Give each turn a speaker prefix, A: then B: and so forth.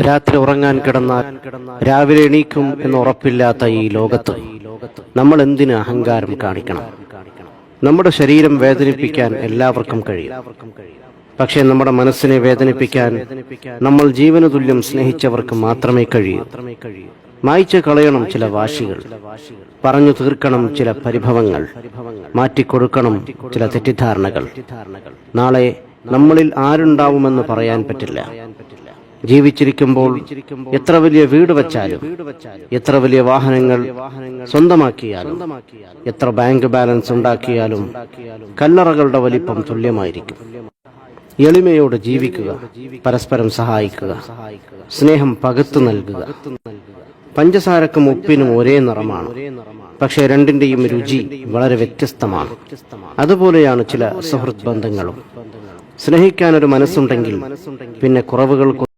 A: രാത്രി ഉറങ്ങാൻ കിടന്നാൽ രാവിലെ എണീക്കും എന്ന് ഉറപ്പില്ലാത്ത ഈ ലോകത്ത് നമ്മൾ എന്തിന് അഹങ്കാരം കാണിക്കണം? നമ്മുടെ ശരീരം വേദനിപ്പിക്കാൻ എല്ലാവർക്കും കഴിയും. പക്ഷേ നമ്മുടെ മനസ്സിനെ വേദനിപ്പിക്കാൻ നമ്മൾ ജീവന തുല്യം സ്നേഹിച്ചവർക്ക് മാത്രമേ കഴിയൂ. മായ്ച്ചു കളയണം ചില വാശികൾ. പറഞ്ഞു തീർക്കണം ചില പരിഭവങ്ങൾ. മാറ്റിക്കൊടുക്കണം ചില തെറ്റിദ്ധാരണകൾ. നാളെ നമ്മളിൽ ആരുണ്ടാവുമെന്ന് പറയാൻ പറ്റില്ല. ജീവിച്ചിരിക്കുമ്പോൾ എത്ര വലിയ വീട് വച്ചാലും എത്ര വലിയ വാഹനങ്ങൾ സ്വന്തമാക്കിയാലും എത്ര ബാങ്ക് ബാലൻസ് ഉണ്ടാക്കിയാലും കല്ലറകളുടെ വലിപ്പം തുല്യമായിരിക്കും. എളിമയോട് ജീവിക്കുക. പരസ്പരം സഹായിക്കുക. സ്നേഹം പകത്തു നൽകുക. പഞ്ചസാരക്കും ഉപ്പിനും ഒരേ നിറമാണ്. പക്ഷെ രണ്ടിന്റെയും രുചി വളരെ വ്യത്യസ്തമാണ്. അതുപോലെയാണ് ചില സുഹൃത്ത് ബന്ധങ്ങളും സ്നേഹിക്കാൻ ഒരു മനസ്സുണ്ടെങ്കിൽ പിന്നെ കുറവുകൾ